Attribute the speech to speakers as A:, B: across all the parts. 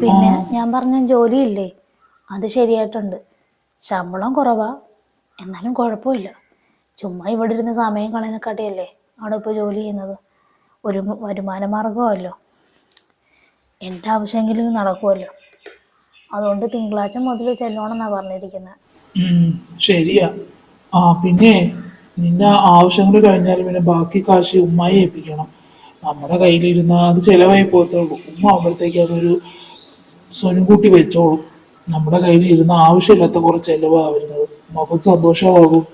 A: പിന്നെ ഞാൻ പറഞ്ഞ ജോലിയില്ലേ? അത് ശരിയായിട്ടുണ്ട്. ശമ്പളം കുറവാ. എന്നാലും കുഴപ്പമില്ല. ചുമ്മാ ഇവിടെ ഇരുന്ന് സമയം കളയുന്നക്കാട്ടിയല്ലേ അവിടെ ഇപ്പോൾ ജോലി ചെയ്യുന്നത്? ഒരു വരുമാന മാർഗമല്ലോ എന്റെ ആവശ്യമെങ്കിലും നടക്കുമല്ലോ. അതുകൊണ്ട് തിങ്കളാഴ്ച മുതൽ ചെല്ലണമെന്നാണ് പറഞ്ഞിരിക്കുന്നത്.
B: ശരിയാ. ആ പിന്നെ നിന്റെ ആവശ്യങ്ങൾ കഴിഞ്ഞാൽ പിന്നെ ബാക്കി കാശ് ഉമ്മായി ഏൽപ്പിക്കണം. നമ്മുടെ കയ്യിലിരുന്ന അത് ചിലവായി പോകത്തുള്ളൂ ഉമ്മ ആകുമ്പോഴത്തേക്ക് അതൊരു സ്വനുകൂട്ടി വെച്ചോളും. നമ്മുടെ കയ്യിൽ ഇരുന്ന ആവശ്യമില്ലാത്ത കുറെ ചിലവാണ് വരുന്നത്. ഉമ്മക്കും സന്തോഷമാകും.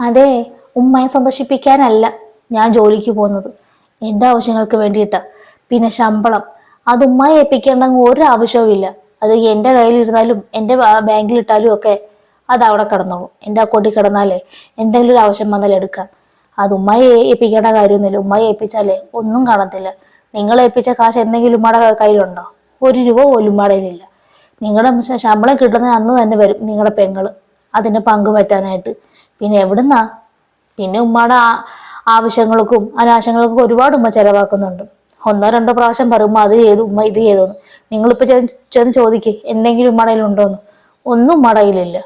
A: അതെ ഉമ്മയെ സന്തോഷിപ്പിക്കാനല്ല ഞാൻ ജോലിക്ക് പോകുന്നത്. എന്റെ ആവശ്യങ്ങൾക്ക് വേണ്ടിയിട്ട്. പിന്നെ ശമ്പളം. അത് ഉമ്മയെ ഏൽപ്പിക്കേണ്ടെങ്കിൽ ഒരു അത് എന്റെ കയ്യിലിരുന്നാലും എന്റെ ബാങ്കിലിട്ടാലും ഒക്കെ അത് അവിടെ കിടന്നോളും. എന്റെ അക്കൗണ്ടിൽ കിടന്നാലേ എന്തെങ്കിലും ഒരു ആവശ്യം വന്നാൽ എടുക്കാം. അത് ഉമ്മയെ ഏൽപ്പിക്കേണ്ട കാര്യമൊന്നുമില്ല. ഉമ്മയെ ഏൽപ്പിച്ചാലേ ഒന്നും കാണത്തില്ല. നിങ്ങൾ ഏൽപ്പിച്ച കാശ് എന്തെങ്കിലും ഉമ്മയുടെ കയ്യിലുണ്ടോ? ഒരു രൂപ പോലും ഉമ്മയുടെയിലില്ല നിങ്ങളുടെ ശമ്പളം കിട്ടുന്ന അന്ന് തന്നെ വരും നിങ്ങളുടെ പെങ്ങൾ അതിന് പങ്ക് പറ്റാനായിട്ട് പിന്നെ എവിടുന്നാ? പിന്നെ ഉമ്മയുടെ ആവശ്യങ്ങൾക്കും അനാവശ്യങ്ങൾക്കും ഒരുപാട് ഉമ്മ ചെലവാക്കുന്നുണ്ട്. ഒന്നോ രണ്ടോ പ്രാവശ്യം പറയുമ്പോൾ അത് ചെയ്തു ഉമ്മ ഇത് ചെയ്തോന്ന്. നിങ്ങളിപ്പോൾ ചെന്ന് ചോദിക്കേ എന്തെങ്കിലും ഉമ്മയുടെ കയ്യിലുണ്ടോന്ന്? ഒന്നും ഉമ്മയുടെ കയ്യിലില്ല.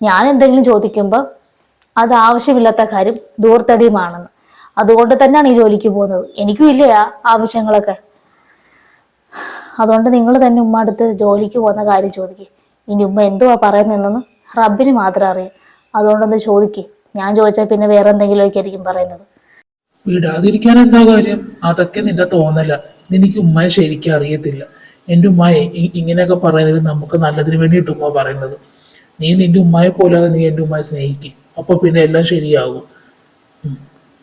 A: ഞാൻ എന്തെങ്കിലും ചോദിക്കുമ്പോൾ അത് ആവശ്യമില്ലാത്ത കാര്യം ദൂർത്തടിയുമാണെന്ന്. അതുകൊണ്ട് തന്നെയാണ് ഈ ജോലിക്ക് പോകുന്നത്. എനിക്കും ഇല്ല ആവശ്യങ്ങളൊക്കെ. അതുകൊണ്ട് നിങ്ങൾ തന്നെ ഉമ്മ അടുത്ത് ജോലിക്ക് പോകുന്ന കാര്യം ചോദിക്കുക ഇനി ഉമ്മ എന്തുവാ പറയുന്നതെന്ന് റബ്ബിന് മാത്രം അറിയാം. അതുകൊണ്ടൊന്ന് ചോദിക്കുക ഞാൻ ചോദിച്ചാൽ പിന്നെ വേറെ എന്തെങ്കിലുമൊക്കെ ആയിരിക്കും പറയുന്നത്.
B: വിടാതിരിക്കാൻ എന്താ കാര്യം? അതൊക്കെ നിന്റെ തോന്നല. നിനക്ക് ഉമ്മയെ ശരിക്കും അറിയത്തില്ല. എന്റെ ഉമ്മയെ ഇങ്ങനെയൊക്കെ പറയുന്നത് നമുക്ക് നല്ലതിന് വേണ്ടിയിട്ട് ഉമ്മ പറയുന്നത്. നീ നിന്റെ ഉമ്മയെ പോലെ നീ എന്റെ ഉമ്മയെ സ്നേഹിക്കും. അപ്പൊ പിന്നെ എല്ലാം ശരിയാകും.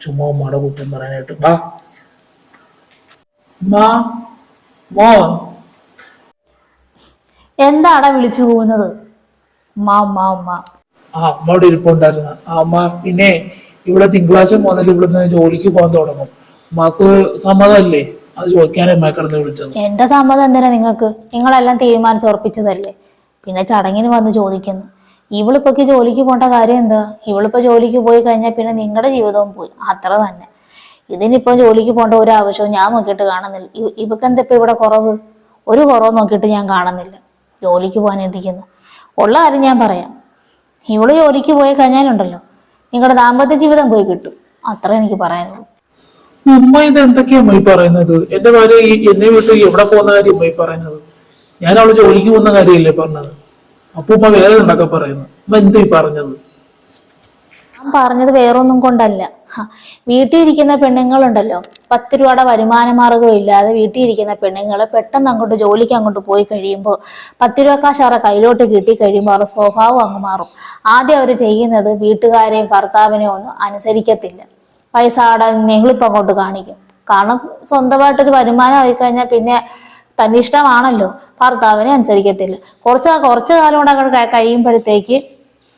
B: ചുമ്മാ ഉമ്മയുടെ കുറ്റം പറയാനായിട്ട്. വാ. മാ
A: എന്താടാ വിളിച്ചു പോകുന്നത്? ഉമ്മ ഉമ്മ ഉമ്മ.
B: ആ അമ്മ ഇവിടെ ഇരിപ്പുണ്ടായിരുന്ന. ആ അമ്മ പിന്നെ ഇവിടെ തിങ്കളാഴ്ച മുതൽ ഇവിടുന്ന് ജോലിക്ക് പോകാൻ തുടങ്ങും. ഉമ്മക്ക് സമ്മതമല്ലേ? അത് ചോദിക്കാനേ അമ്മ കിടന്ന് വിളിച്ചത്.
A: എന്റെ സമ്മതം എന്തിനാ നിങ്ങൾക്ക്? നിങ്ങളെല്ലാം തീരുമാനിച്ച് ഉറപ്പിച്ചതല്ലേ? പിന്നെ ചടങ്ങിന് വന്ന് ചോദിക്കുന്നു. ഇവളിപ്പൊക്ക് ജോലിക്ക് പോണ്ട കാര്യം എന്താ? ഇവളിപ്പോ ജോലിക്ക് പോയി കഴിഞ്ഞാൽ പിന്നെ നിങ്ങളുടെ ജീവിതവും പോയി. അത്ര തന്നെ. ഇതിനിപ്പോ ജോലിക്ക് പോണ്ട ഒരു ആവശ്യവും ഞാൻ നോക്കിയിട്ട് കാണുന്നില്ല. ഇവ- ഇവക്ക് എന്താ ഇപ്പൊ ഇവിടെ കുറവ്? ഒരു കുറവ് നോക്കിയിട്ട് ഞാൻ കാണുന്നില്ല. ജോലിക്ക് പോകാനിരിക്കുന്നു. ഉള്ള കാര്യം ഞാൻ പറയാം. ഇവൾ ജോലിക്ക് പോയി കഴിഞ്ഞാലുണ്ടല്ലോ. നിങ്ങളുടെ ദാമ്പത്യ ജീവിതം പോയി കിട്ടും. അത്ര എനിക്ക് പറയാനുള്ളൂ.
B: ഉമ്മ ഇത് എന്തൊക്കെയാ അമ്മ പറയുന്നത്? എന്റെ ഭാര്യ എന്നെ വിട്ട് എവിടെ പോകുന്ന കാര്യം ഉമ്മ പറയുന്നത്? ഞാൻ അവൾ ജോലിക്ക് പോകുന്ന കാര്യമല്ലേ പറഞ്ഞത്? അപ്പൊ ഉമ്മ വേറെ ഉണ്ടൊക്കെ പറയുന്നു? ഉമ്മ എന്തു ഈ പറഞ്ഞത്?
A: പറഞ്ഞത് വേറൊന്നും കൊണ്ടല്ല. വീട്ടിൽ ഇരിക്കുന്ന പെണ്ണുങ്ങളുണ്ടല്ലോ. പത്ത് രൂപയുടെ വരുമാന മാർഗം ഇല്ലാതെ വീട്ടിൽ ഇരിക്കുന്ന പെണ്ണുങ്ങൾ പെട്ടെന്ന് അങ്ങോട്ട് ജോലിക്ക് അങ്ങോട്ട് പോയി കഴിയുമ്പോൾ പത്ത് രൂപ കാശ് അവരുടെ കയ്യിലോട്ട് കിട്ടി കഴിയുമ്പോൾ അവരുടെ സ്വഭാവം അങ്ങ് മാറും. ആദ്യം അവർ ചെയ്യുന്നത് വീട്ടുകാരെയും ഭർത്താവിനെയും ഒന്നും അനുസരിക്കത്തില്ല. പൈസ ആടെ നെഹ്ളിപ്പം അങ്ങോട്ട് കാണിക്കും. കാരണം സ്വന്തമായിട്ടൊരു വരുമാനം ആയി കഴിഞ്ഞാൽ പിന്നെ തന്നിഷ്ടമാണല്ലോ. ഭർത്താവിനെ അനുസരിക്കത്തില്ല. കുറച്ച് കുറച്ച് കാലം കൊണ്ട് കഴിയുമ്പോഴത്തേക്ക്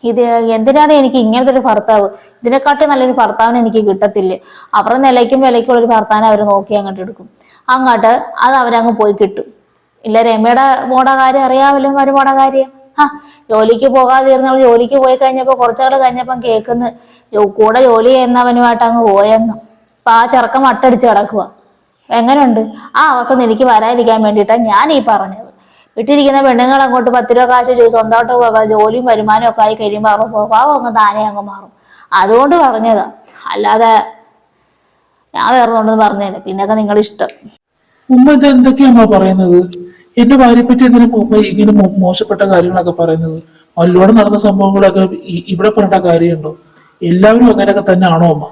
A: ഇത് എന്തിനാണ് എനിക്ക് ഇങ്ങനത്തെ ഒരു ഭർത്താവ്? ഇതിനെക്കാട്ടി നല്ലൊരു ഭർത്താവിനെ എനിക്ക് കിട്ടത്തില്ല. അവരുടെ നിലയ്ക്കും വിലയ്ക്കും ഒരു ഭർത്താവിനെ അവർ നോക്കി അങ്ങോട്ട് എടുക്കും. അങ്ങോട്ട് അത് അവരങ്ങ് പോയി കിട്ടും. ഇല്ല രമയുടെ മോടെ കാര്യം അറിയാമല്ലോ മരുമോടെ കാര്യം ആ ജോലിക്ക് പോകാതിരുന്നവൾ ജോലിക്ക് പോയി കഴിഞ്ഞപ്പോൾ കുറച്ചാൾ കഴിഞ്ഞപ്പം കേൾക്കുന്നു. കൂടെ ജോലി ചെയ്യുന്നവനുമായിട്ട് അങ്ങ് പോയെന്നും. അപ്പൊ ആ ചെറുക്കം അട്ടടിച്ച് കിടക്കുക എങ്ങനെയുണ്ട് ആ അവസ്ഥ എനിക്ക് വരാതിരിക്കാൻ വേണ്ടിയിട്ടാണ് ഞാൻ ഈ പറഞ്ഞത്. വീട്ടിലിരിക്കുന്ന പെണ്ണുങ്ങൾ അങ്ങോട്ട് പത്ത് രൂപ കാശ് ചോദിച്ചു സ്വന്തമായിട്ട് ജോലിയും വരുമാനവും ഒക്കെ ആയി കഴിയുമ്പോൾ അവരുടെ സ്വഭാവം അങ്ങ് താനേ അങ്ങ് മാറും. അതുകൊണ്ട് പറഞ്ഞതാ. അല്ലാതെ ഞാൻ വേറെ വേറൊന്നും പറഞ്ഞേനെ. പിന്നൊക്കെ നിങ്ങളുടെ ഇഷ്ടം
B: ഉമ്മ ഇത് എന്തൊക്കെയാ പറയുന്നത്? എന്റെ ഭാര്യയെ പറ്റി എന്തിനും ഉമ്മ ഇങ്ങനെ മോശപ്പെട്ട കാര്യങ്ങളൊക്കെ പറയുന്നത്? അല്ലോടെ നടന്ന സംഭവങ്ങളൊക്കെ ഇവിടെ പറഞ്ഞ കാര്യമുണ്ടോ? എല്ലാവരും അങ്ങനെയൊക്കെ തന്നെ ആണോ അമ്മ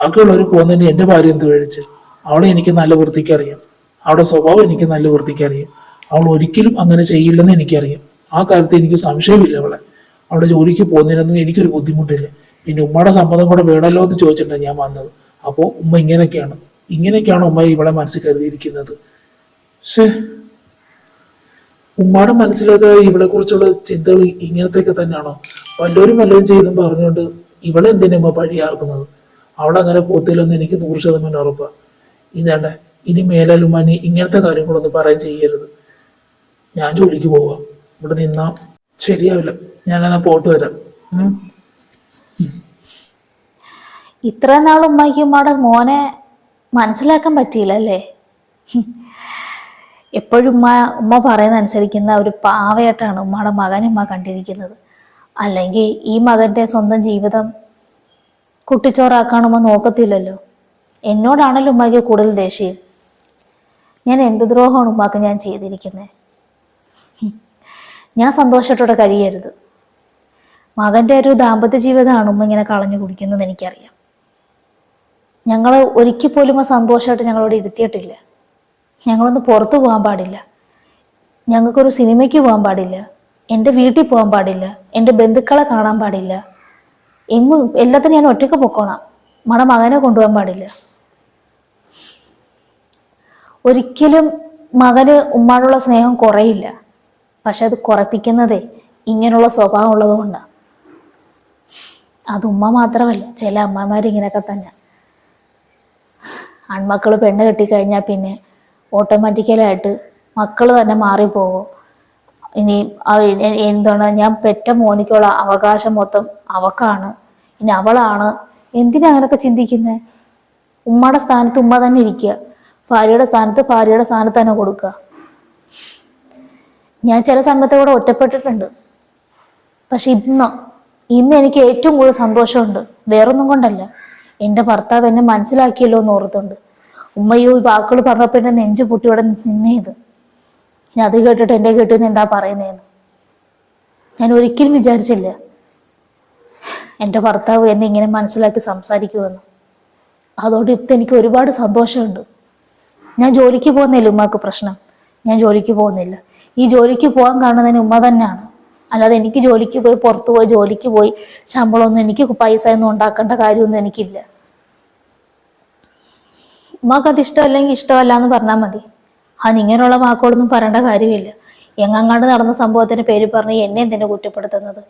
B: ബാക്കിയുള്ളവർ പോകുന്നതിന് എന്റെ ഭാര്യ എന്ത് മേടിച്ച് അവളെ എനിക്ക് നല്ല വൃത്തിക്ക് അറിയാം. അവളുടെ സ്വഭാവം എനിക്ക് നല്ല വൃത്തിക്ക് അറിയാം. അവൾ ഒരിക്കലും അങ്ങനെ ചെയ്യില്ലെന്ന് എനിക്കറിയാം. ആ കാര്യത്തിൽ എനിക്ക് സംശയമില്ല അവളെ. അവളുടെ ജോലിക്ക് പോകുന്നതിനൊന്നും എനിക്കൊരു ബുദ്ധിമുട്ടില്ല. പിന്നെ ഉമ്മയുടെ സമ്മതം കൂടെ വേണമല്ലോ എന്ന് ചോദിച്ചിട്ടാണ് ഞാൻ വന്നത്. അപ്പോൾ ഉമ്മ ഇങ്ങനെയൊക്കെയാണ്. ഇങ്ങനെയൊക്കെയാണ് ഉമ്മ ഇവളെ മനസ്സിൽ കരുതിയിരിക്കുന്നത്. പക്ഷേ ഉമ്മയുടെ മനസ്സിലൊക്കെ ഇവളെ കുറിച്ചുള്ള ചിന്തകൾ ഇങ്ങനത്തെയൊക്കെ തന്നെയാണോ? വല്ലവരും വല്ലവരും ചെയ്തും പറഞ്ഞുകൊണ്ട് ഇവളെന്തിനാ ഉമ്മ പഴിയാർക്കുന്നത് അവളങ്ങനെ പോത്തില്ലെന്ന് എനിക്ക് നൂറ് ശതമാനം ഉറപ്പാ. ഇതേണ്ട ഇനി മേലാലുമാനി ഇങ്ങനത്തെ കാര്യങ്ങളൊന്നും പറയാൻ ചെയ്യരുത്. ഞാൻ ജോലിക്ക് പോവാം. ഇവിടെ നിന്നാ ശരിയാവില്ല. ഞാനെന്നാ പോട്ട് വരാം.
A: ഇത്ര നാൾ ഉമ്മയ്ക്ക് മോനെ മനസ്സിലാക്കാൻ പറ്റിയില്ല അല്ലേ എപ്പോഴും ഉമ്മ ഉമ്മ പറയുന്ന അനുസരിക്കുന്ന ഒരു പാവയായിട്ടാണ് ഉമ്മയുടെ മകൻ ഉമ്മ കണ്ടിരിക്കുന്നത്. അല്ലെങ്കിൽ ഈ മകന്റെ സ്വന്തം ജീവിതം കുട്ടിച്ചോറാക്കാൻ ഉമ്മ നോക്കത്തില്ലല്ലോ? എന്നോടാണല്ലോ ഉമ്മയ്ക്ക് കൂടുതൽ ദേഷ്യം. ഞാൻ എന്ത് ദ്രോഹമാണ് ഉമ്മാക്ക് ഞാൻ ചെയ്തിരിക്കുന്നത് ഞാൻ സന്തോഷത്തോടെ കഴിയരുത്. മകന്റെ ഒരു ദാമ്പത്യ ജീവിതമാണ് ഉമ്മ ഇങ്ങനെ കളഞ്ഞു കുടിക്കുന്നത് എനിക്കറിയാം. ഞങ്ങൾ ഒരിക്കൽ പോലും ആ സന്തോഷമായിട്ട് ഞങ്ങളോട് ഇരുത്തിയിട്ടില്ല. ഞങ്ങളൊന്ന് പുറത്തു പോകാൻ പാടില്ല. ഞങ്ങൾക്കൊരു സിനിമയ്ക്ക് പോകാൻ പാടില്ല. എന്റെ വീട്ടിൽ പോകാൻ പാടില്ല. എന്റെ ബന്ധുക്കളെ കാണാൻ പാടില്ല. എങ്ങും എല്ലാത്തിനും ഞാൻ ഒറ്റയ്ക്ക് പൊക്കോണം. മണ മകനെ കൊണ്ടുപോകാൻ പാടില്ല. ഒരിക്കലും മകന് ഉമ്മാനുള്ള സ്നേഹം കുറയില്ല. പക്ഷെ അത് കുറപ്പിക്കുന്നതേ ഇങ്ങനെയുള്ള സ്വഭാവം ഉള്ളത് കൊണ്ടാണ് അത് ഉമ്മ മാത്രമല്ല ചില അമ്മമാർ ഇങ്ങനെയൊക്കെ തന്നെ. ആൺമക്കൾ പെണ്ണ് കെട്ടിക്കഴിഞ്ഞാൽ പിന്നെ ഓട്ടോമാറ്റിക്കലായിട്ട് മക്കൾ തന്നെ മാറിപ്പോകും. ഇനി എന്താണ് ഞാൻ പെറ്റ മോനിക്കുള്ള അവകാശം മൊത്തം അവക്കാണ്. ഇനി അവളാണ്. എന്തിനാ അങ്ങനെയൊക്കെ ചിന്തിക്കുന്നത് ഉമ്മയുടെ സ്ഥാനത്ത് ഉമ്മ തന്നെ ഇരിക്കുക ഭാര്യയുടെ സ്ഥാനത്ത് ഭാര്യയുടെ സ്ഥാനത്ത് തന്നെ കൊടുക്കുക. ഞാൻ ചില സംഘത്തോടെ ഒറ്റപ്പെട്ടിട്ടുണ്ട്. പക്ഷെ ഇന്ന് ഇന്ന് എനിക്ക് ഏറ്റവും കൂടുതൽ സന്തോഷമുണ്ട്. വേറൊന്നും കൊണ്ടല്ല. എന്റെ ഭർത്താവ് എന്നെ മനസ്സിലാക്കിയല്ലോ എന്ന് ഓർത്തുണ്ട്. ഉമ്മയോ ഈ വാക്കുകൾ പറഞ്ഞപ്പോൾ എന്റെ നെഞ്ചു പൊട്ടി നിന്നേത്. ഞാൻ അത് കേട്ടിട്ട് എന്റെ കേട്ടിന് എന്താ പറയുന്നതെന്ന് ഞാൻ ഒരിക്കലും വിചാരിച്ചില്ല എന്റെ ഭർത്താവ് എന്നെ ഇങ്ങനെ മനസ്സിലാക്കി സംസാരിക്കുമെന്ന്. അതുകൊണ്ട് ഇപ്പം എനിക്ക് ഒരുപാട് സന്തോഷമുണ്ട്. ഞാൻ ജോലിക്ക് പോകുന്നില്ല ഉമ്മക്ക് പ്രശ്നം. ഞാൻ ജോലിക്ക് പോകുന്നില്ല. ഈ ജോലിക്ക് പോകാൻ കാണുന്നതിന് ഉമ്മ തന്നെയാണ്. അല്ലാതെ എനിക്ക് ജോലിക്ക് പോയി പുറത്തു പോയി ജോലിക്ക് പോയി ശമ്പളമൊന്നും എനിക്ക് പൈസ ഒന്നും ഉണ്ടാക്കേണ്ട കാര്യമൊന്നും എനിക്കില്ല. ഉമ്മക്ക് അത് ഇഷ്ടമല്ലെങ്കിൽ ഇഷ്ടമല്ല എന്ന് പറഞ്ഞാൽ മതി. അതിന് ഇങ്ങനെയുള്ള വാക്കുകളൊന്നും പറയേണ്ട കാര്യമില്ല. എങ്ങാണ്ട് നടന്ന സംഭവത്തിന്റെ പേര് പറഞ്ഞ് എന്നെ എന്തിനാ കുറ്റപ്പെടുത്തുന്നത്?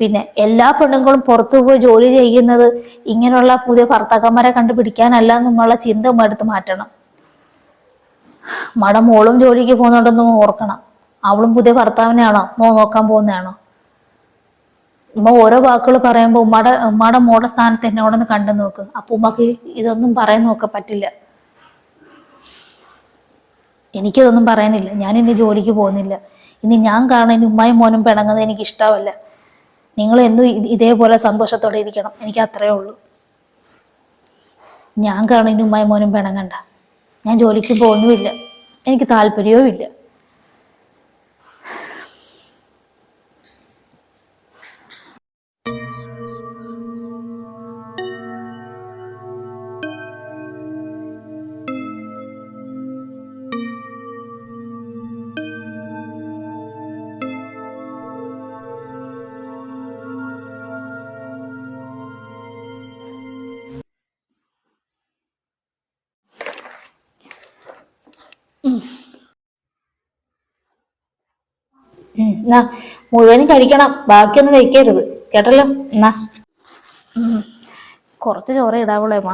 A: പിന്നെ എല്ലാ പെണ്ണുങ്ങളും പുറത്തു പോയി ജോലി ചെയ്യുന്നത് ഇങ്ങനെയുള്ള പുതിയ ഭർത്താക്കന്മാരെ കണ്ടുപിടിക്കാനല്ല എന്നുള്ള ചിന്ത എടുത്ത് മാറ്റണം. മട മോളും ജോലിക്ക് പോകുന്നുണ്ടെന്ന് ഓർക്കണം. അവളും പുതിയ ഭർത്താവിനെയാണോ? നോ നോക്കാൻ പോകുന്നതാണോ? ഉമ്മ ഓരോ വാക്കുകൾ പറയുമ്പോൾ ഉമ്മയുടെ ഉമ്മയുടെ മോളുടെ സ്ഥാനത്ത് എന്നോടൊന്ന് കണ്ടു നോക്ക്. അപ്പൊ ഉമ്മക്ക് ഇതൊന്നും പറയാൻ നോക്ക പറ്റില്ല. എനിക്കിതൊന്നും പറയാനില്ല. ഞാൻ ഇനി ജോലിക്ക് പോകുന്നില്ല. ഇനി ഞാൻ കാരണം ഇനി ഉമ്മയും മോനും പിണങ്ങുന്നത് എനിക്ക് ഇഷ്ടമല്ല നിങ്ങൾ എന്നും ഇതേപോലെ സന്തോഷത്തോടെ ഇരിക്കണം. എനിക്ക് അത്രേ ഉള്ളൂ. ഞാൻ കാരണം ഇനി ഉമ്മയും മോനും പിണങ്ങണ്ട. ഞാൻ ജോലിക്ക് പോകുന്നുമില്ല. എനിക്ക് താല്പര്യവും എന്നാ മുഴുവനും കഴിക്കണം. ബാക്കിയൊന്നും കഴിക്കരുത്. കേട്ടല്ലോ? എന്നാ. കുറച്ച് ചോറ് ഇടാവുള്ളൂ അമ്മ.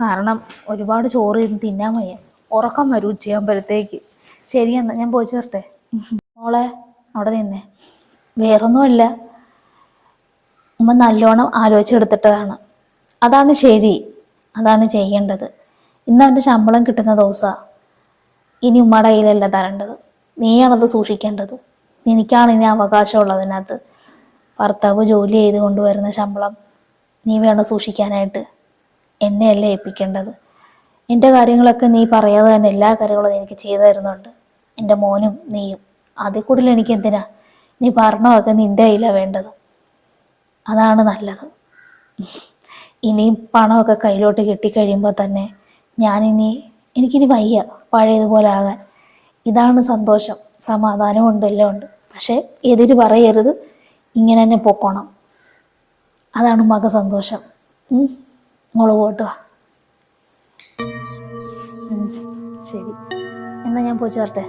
A: കാരണം ഒരുപാട് ചോറ് ഇരുന്ന് തിന്നാൻ വയ്യ. ഉറക്കം വരും ഉച്ചയാകുമ്പോഴത്തേക്ക് ശരി എന്നാ. ഞാൻ പോയി ചേർട്ടെ മോളെ അവിടെ നിന്നേ. വേറൊന്നുമില്ല. ഉമ്മ നല്ലോണം ആലോചിച്ചെടുത്തിട്ടതാണ്. അതാണ് ശരി. അതാണ് ചെയ്യേണ്ടത്. ഇന്ന് അവന്റെ ശമ്പളം കിട്ടുന്ന ദിവസമാണ് ഇനി ഉമ്മയുടെ തരേണ്ടത്. നീയാണത് സൂക്ഷിക്കേണ്ടത്. നിനക്കാണ് ഇനി അവകാശമുള്ളതിനകത്ത് ഭർത്താവ് ജോലി ചെയ്ത് കൊണ്ടുവരുന്ന ശമ്പളം നീ വേണം സൂക്ഷിക്കാനായിട്ട്. എന്നെയല്ല ഏൽപ്പിക്കേണ്ടത്? എന്റെ കാര്യങ്ങളൊക്കെ നീ പറയാതെ തന്നെ എല്ലാ കാര്യങ്ങളും എനിക്ക് ചെയ്തു തരുന്നുണ്ട്. എന്റെ മോനും നീയും. അതിൽ കൂടുതൽ എനിക്ക് എന്തിനാ നീ ഭരണമൊക്കെ നിന്റെ കയ്യിലാണ് വേണ്ടത്. അതാണ് നല്ലത്. ഇനിയും പണമൊക്കെ കയ്യിലോട്ട് കിട്ടിക്കഴിയുമ്പോൾ തന്നെ ഞാനിനി എനിക്കിനി വയ്യ. പഴയതുപോലെ ആകാൻ ഇതാണ് സന്തോഷം. സമാധാനമുണ്ട് എല്ലാം ഉണ്ട്. പക്ഷേ എതിര് പറയരുത്. ഇങ്ങനെ തന്നെ പൊക്കോണം. അതാണ് മക സന്തോഷം. മോൾ പോട്ടോ ശരി. എന്നാ ഞാൻ പോയി ചേർട്ടെ